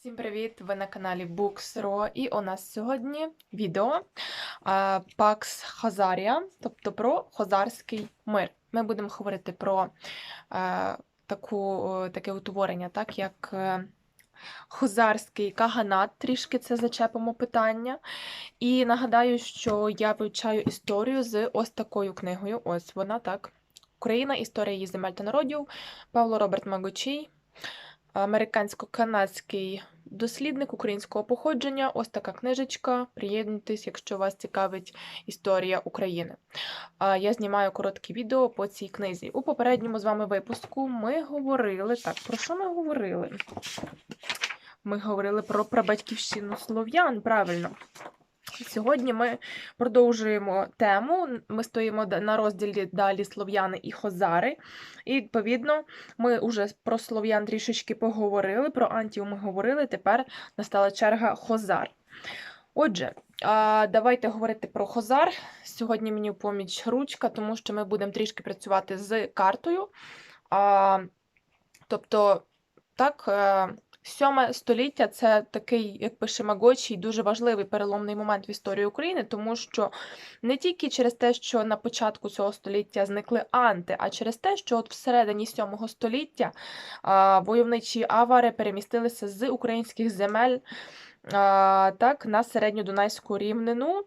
Всім привіт! Ви на каналі Books.ro і у нас сьогодні відео Pax Хазарія, тобто про хозарський мир. Ми будемо говорити про е, таку, таке утворення, так як е, хозарський каганат, трішки це зачепимо питання. І нагадаю, що я вивчаю історію з ось такою книгою. Ось вона так. Україна, історія її земель та народів, Павло Роберт Магочій американсько-канадський дослідник українського походження. Ось така книжечка. Приєднуйтесь, якщо вас цікавить історія України. Я знімаю коротке відео по цій книзі. У попередньому з вами випуску ми говорили. Так, про що ми говорили? Ми говорили про прабатьківщину слов'ян, правильно. Сьогодні ми продовжуємо тему. Ми стоїмо на розділі далі слов'яни і хозари. І, відповідно, ми вже про слов'ян трішечки поговорили, про антів ми говорили. Тепер настала черга хозар. Отже, давайте говорити про хозар. Сьогодні мені в поміч ручка, тому що ми будемо трішки працювати з картою. Тобто, так. Сьоме століття це такий, як пише Магочій, дуже важливий переломний момент в історії України, тому що не тільки через те, що на початку цього століття зникли анти, а через те, що от всередині сьомого століття войовничі авари перемістилися з українських земель так, на середньодунайську рівнину.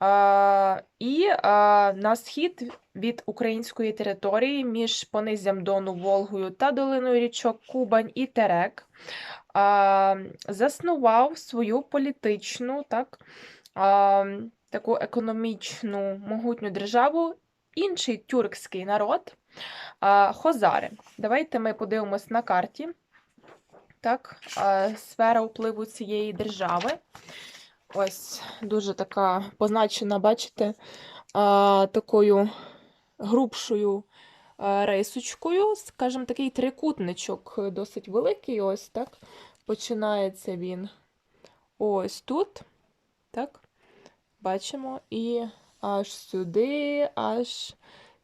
А, і а, на схід від української території між понизям Дону Волгою та долиною річок Кубань і Терек заснував свою політичну, так, таку економічну могутню державу інший тюркський народ Хозари. Давайте ми подивимось на карті. Так, сфера впливу цієї держави. Ось дуже така позначена, бачите, такою грубшою рисочкою, скажімо, такий трикутничок досить великий. Ось так. Починається він ось тут. Так, бачимо, і аж сюди, аж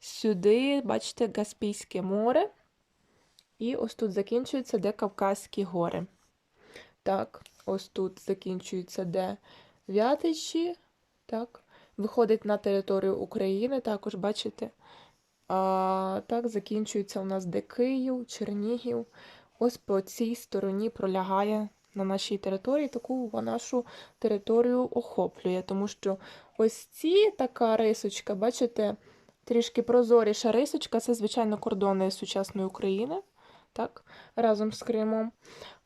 сюди, бачите, Каспійське море. І ось тут закінчується, де Кавказькі гори. Так, ось тут закінчується, де Вятичі. Так, виходить на територію України, також бачите. А, так, закінчується у нас де Київ, Чернігів. Ось по цій стороні пролягає на нашій території, таку нашу територію охоплює. Тому що ось ці така рисочка, бачите, трішки прозоріша рисочка, це, звичайно, кордони сучасної України, так, разом з Кримом.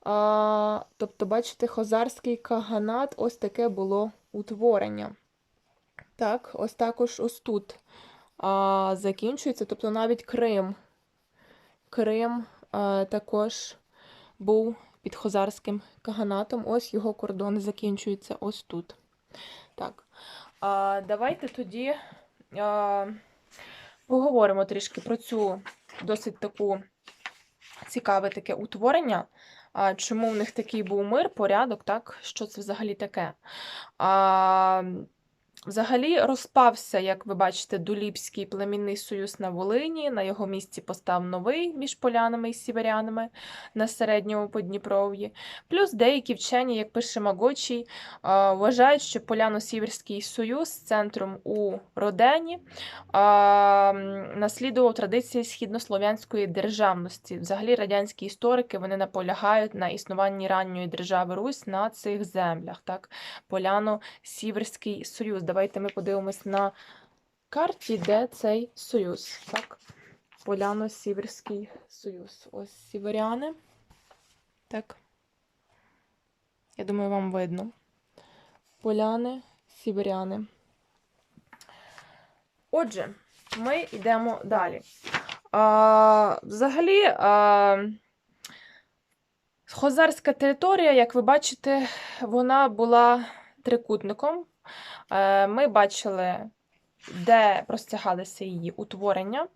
А, тобто, бачите, хозарський каганат, ось таке було утворення. Так, ось також ось тут а, закінчується. Тобто навіть Крим. Крим а, також був під хозарським каганатом. Ось його кордони закінчуються ось тут. Так. А, давайте тоді а, поговоримо трішки про цю досить таку цікаве таке утворення. Чому в них такий був мир, порядок, так? Що це взагалі таке? А, Взагалі розпався, як ви бачите, Дуліпський племінний союз на Волині. На його місці постав новий між полянами і сіверянами на середньому Подніпров'ї. Плюс деякі вчені, як пише Магочій, вважають, що Поляно-Сіверський союз з центром у Родені м, наслідував традиції східнослов'янської державності. Взагалі радянські історики вони наполягають на існуванні ранньої держави Русь на цих землях. Так? Поляно-Сіверський союз. Давайте ми подивимось на карті, де цей союз. Так? Поляно-Сіверський союз. Ось сіверяни. Так. Я думаю, вам видно. Поляни, сіверяни. Отже, ми йдемо далі. А, взагалі, а, Хозарська територія, як ви бачите, вона була трикутником. Е, Ми бачили, де простягалися її утворення.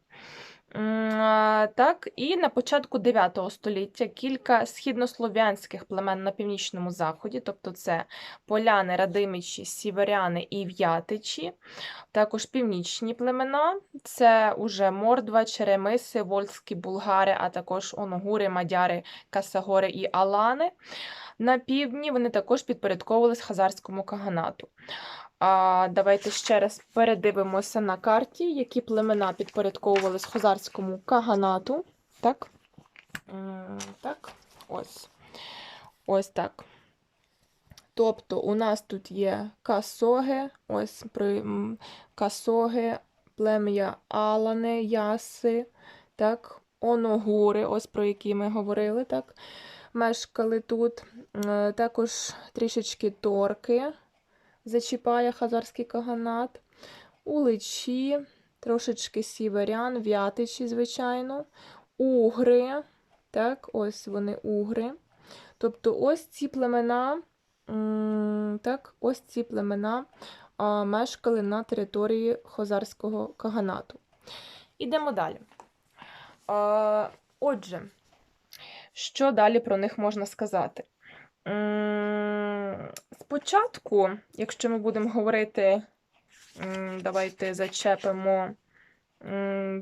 Так, і на початку 9 століття кілька східнослов'янських племен на північному заході, тобто це поляни, радимичі, сіверяни і в'ятичі, також північні племена, це уже мордва, черемиси, вольські булгари, а також оногури, мадяри, касагори і алани. На півдні вони також підпорядковувались Хазарському каганату. А, давайте ще раз передивимося на карті, які племена підпорядковувались Хазарському каганату. Так. Так, ось. Ось так. Тобто у нас тут є касоги, ось при касоги, плем'я Алани, Яси, так, Оногури, ось про які ми говорили, так, мешкали тут. Також трішечки торки зачіпає хазарський каганат, уличі, трошечки сіверян, в'ятичі, звичайно, угри, так, ось вони угри. Тобто ось ці племена, так, ось ці племена мешкали на території Хозарського каганату. Ідемо далі. Отже, що далі про них можна сказати? Спочатку, якщо ми будемо говорити, давайте зачепимо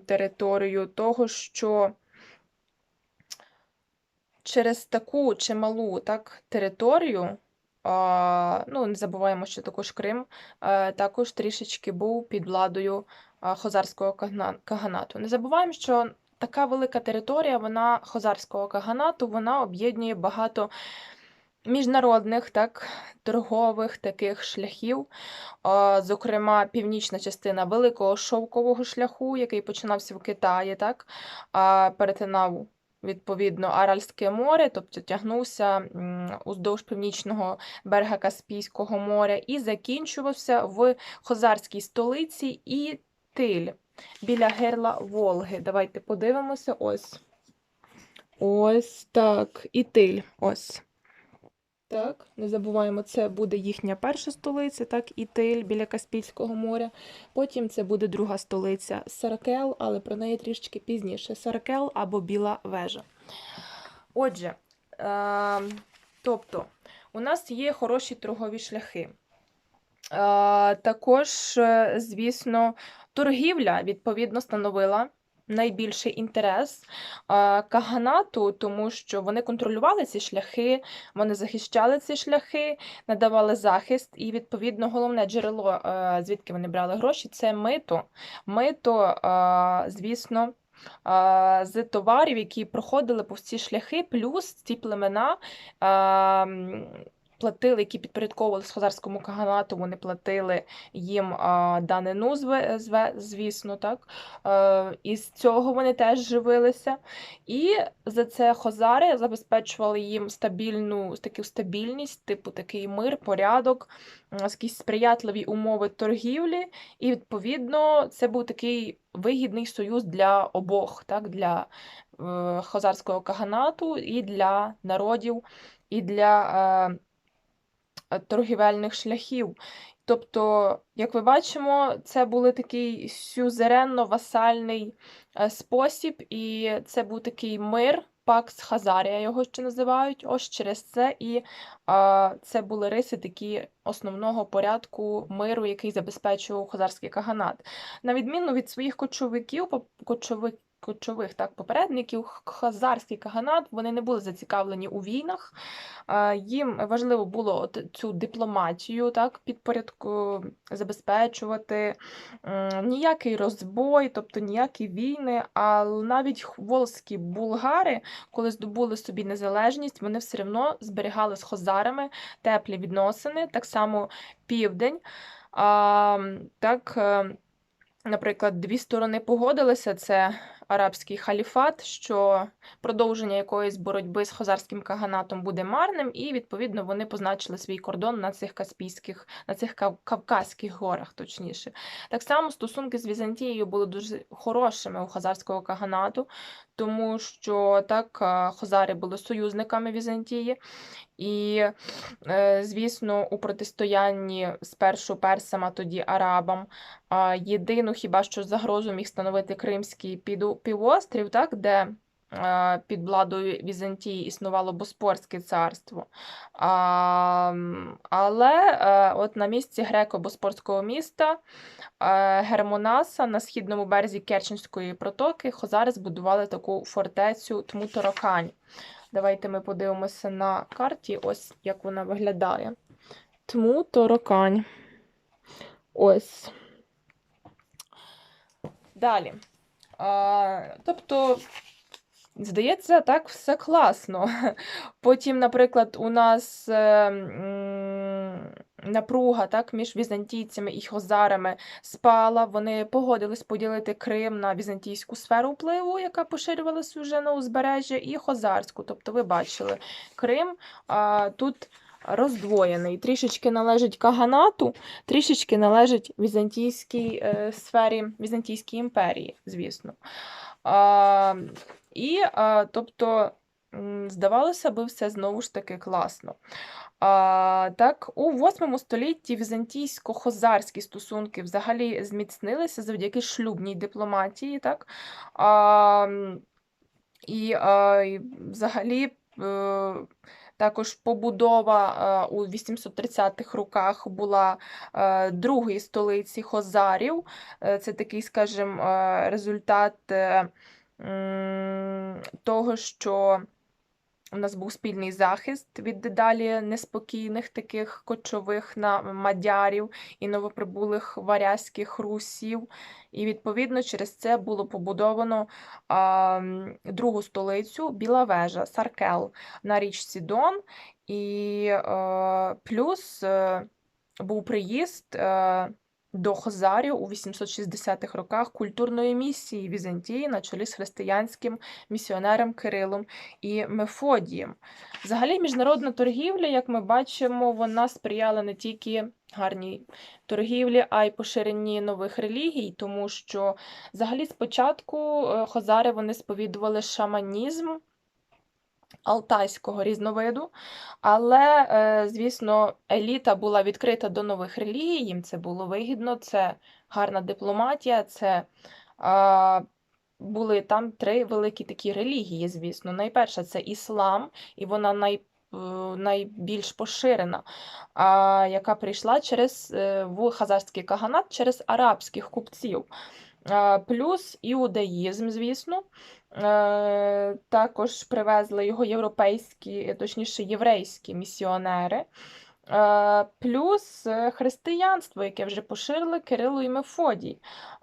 територію того, що через таку чималу так, територію, ну, не забуваємо, що також Крим також трішечки був під владою Хозарського каганату. Не забуваємо, що така велика територія, вона Хозарського каганату, вона об'єднує багато міжнародних, так, торгових таких шляхів. Зокрема, північна частина Великого шовкового шляху, який починався в Китаї, так, перетинав відповідно Аральське море, тобто тягнувся уздовж північного берега Каспійського моря і закінчувався в хозарській столиці Ітиль біля герла Волги. Давайте подивимося. Ось. Ось так. Ітиль. Ось. Так, не забуваємо, це буде їхня перша столиця, так, Ітиль біля Каспійського моря. Потім це буде друга столиця Саракел, але про неї трішки пізніше. Саракел або Біла вежа. Отже, е, тобто, у нас є хороші торгові шляхи. Е, також, е, звісно, торгівля відповідно становила найбільший інтерес каганату, тому що вони контролювали ці шляхи, вони захищали ці шляхи, надавали захист, і відповідно головне джерело, е, звідки вони брали гроші, це мито. Мито, звісно. З товарів, які проходили по всі шляхи, плюс ці племена платили, які підпорядковували Хазарському каганату, вони платили їм данину, звісно, так. Е, І з цього вони теж живилися. І за це хозари забезпечували їм стабільну таку стабільність, типу такий мир, порядок, якісь сприятливі умови торгівлі. І відповідно це був такий вигідний союз для обох, так, для е, хозарського каганату і для народів, і для е, торгівельних шляхів. Тобто, як ми бачимо, це був такий сюзеренно-васальний е, спосіб, і це був такий мир, пакс Хазарія його ще називають. Ось через це і а, це були риси такі основного порядку миру, який забезпечував хазарський каганат. На відміну від своїх кочовиків, кочовик. Кочових так попередників, хазарський каганат, вони не були зацікавлені у війнах. Їм важливо було от цю дипломатію так, підпорядку забезпечувати, ніякий розбой, тобто ніякі війни. А навіть волзькі булгари, коли здобули собі незалежність, вони все одно зберігали з хозарами теплі відносини, так само південь. А, так, е, Наприклад, дві сторони погодилися: це арабський халіфат, що продовження якоїсь боротьби з хозарським каганатом буде марним, і відповідно вони позначили свій кордон на цих Каспійських, на цих Кавказьких горах, точніше. Так само стосунки з Візантією були дуже хорошими у хазарського каганату, тому що так хозари були союзниками Візантії. І, е, звісно, у протистоянні спершу персам, а тоді арабам єдину хіба що загрозу міг становити Кримський півострів, так, де під владою Візантії існувало Боспорське царство. Але е, от на місці греко-боспорського міста е, Гермонаса на східному березі Керченської протоки хозари збудували таку фортецю Тмутаракань. Давайте ми подивимося на карті, ось як вона виглядає. Тму Торокань. Ось. Далі. Тобто, здається, так все класно. Потім, наприклад, у нас е, напруга так, між візантійцями і хозарами спала. Вони погодились поділити Крим на візантійську сферу впливу, яка поширювалася вже на узбережжя, і хозарську. Тобто, ви бачили, Крим а, тут роздвоєний. Трішечки належить Каганату, трішечки належить візантійській е, сфері, Візантійській імперії, звісно. А, і, тобто, здавалося би, все знову ж таки класно. А, так, у 8 столітті візантійсько-хозарські стосунки взагалі зміцнилися завдяки шлюбній дипломатії. Так? А, і, а, і взагалі. е, також побудова у 830-х роках була е, другої столиці Хозарів. Е, Це такий, скажімо, результат того, що у нас був спільний захист від дедалі неспокійних таких кочових на мадярів і новоприбулих варязьких русів. І відповідно через це було побудовано а, другу столицю Біла Вежа, Саркел на річці Дон. І е, плюс е, був приїзд е, до Хозарів у 860-х роках культурної місії Візантії на чолі з християнським місіонером Кирилом і Мефодієм. Взагалі, міжнародна торгівля, як ми бачимо, вона сприяла не тільки гарній торгівлі, а й поширенні нових релігій, тому що взагалі спочатку е, хозари вони сповідували шаманізм алтайського різновиду, але, е, звісно, еліта була відкрита до нових релігій, їм це було вигідно, це гарна дипломатія, це були там три великі такі релігії, звісно. Найперша це іслам, і вона най, е, найбільш поширена, яка прийшла через е, в хазарський каганат через арабських купців. Плюс іудаїзм, звісно. Е, Також привезли його європейські, точніше, єврейські місіонери. Е, Плюс е, християнство, яке вже поширили Кирило і Мефодій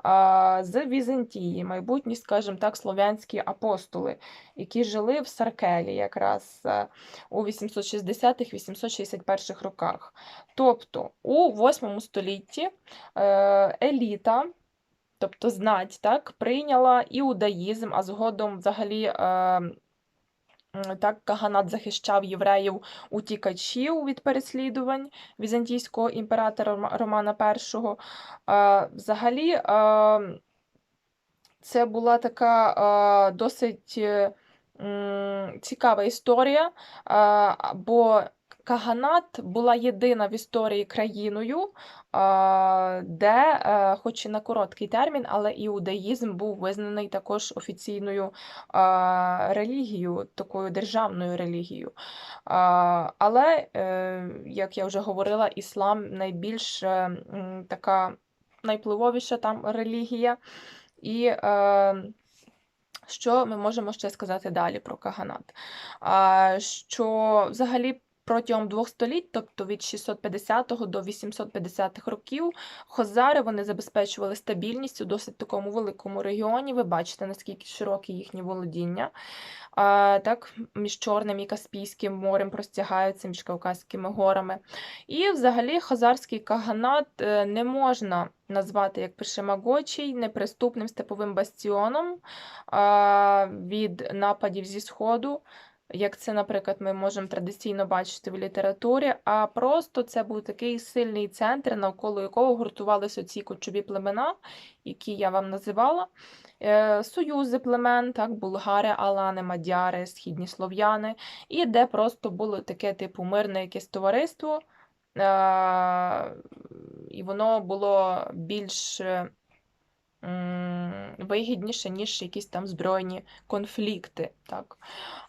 е, з Візантії, майбутні, скажімо так, слов'янські апостоли, які жили в Саркелі якраз е, у 860-861 роках. Тобто у 8 столітті е, еліта тобто знать, так, прийняла іудаїзм, а згодом взагалі е, так, Каганат захищав євреїв утікачів від переслідувань візантійського імператора Романа І. Е, взагалі, е, це була така е, досить цікава історія, бо Каганат була єдина в історії країною, де, е, хоч і на короткий термін, але іудаїзм був визнаний також офіційною релігією, такою державною релігією. Але, е, як я вже говорила, іслам найбільш е, така найвпливовіша там релігія. І що ми можемо ще сказати далі про Каганат? Що взагалі протягом двох століть, тобто від 650 до 850 років, хозари вони забезпечували стабільність у досить такому великому регіоні. Ви бачите, наскільки широкі їхні володіння. А, Так, між Чорним і Каспійським морем простягаються між Кавказькими горами. І взагалі хазарський каганат е, не можна назвати, як пише Магочій, неприступним степовим бастіоном від нападів зі Сходу, як це, наприклад, ми можемо традиційно бачити в літературі, а просто це був такий сильний центр, навколо якого гуртувалися ці кочові племена, які я вам називала. Е, Союзи племен, так, булгари, алани, мадяри, східні слов'яни, і де просто було таке типу мирне якесь товариство, е, і воно було більш е, вигідніше, ніж якісь там збройні конфлікти. Так.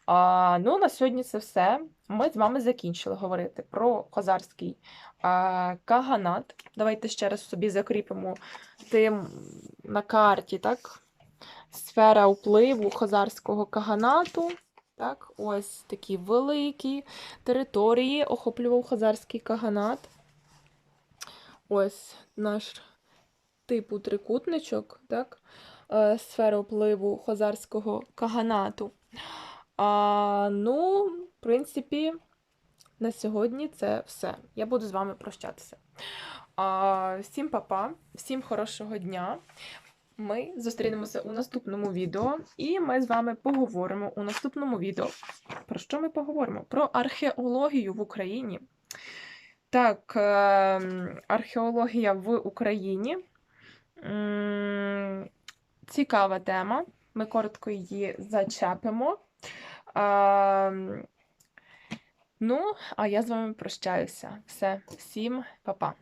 А, ну, на сьогодні це все. Ми з вами закінчили говорити про козарський а, каганат. Давайте ще раз собі закріпимо тим на карті, так? Сфера впливу хозарського каганату. Так, ось такі великі території охоплював хазарський каганат. Ось наш типу трикутничок, так? е, Сфера впливу хазарського каганату. А, ну, в принципі, на сьогодні це все. Я буду з вами прощатися. А, всім па-па, всім хорошого дня. Ми зустрінемося у наступному відео, і ми з вами поговоримо у наступному відео. Про що ми поговоримо? Про археологію в Україні. Так, е, археологія в Україні. Цікава тема. Ми коротко її зачепимо. А, ну, а я з вами прощаюся. Все, всім па-па.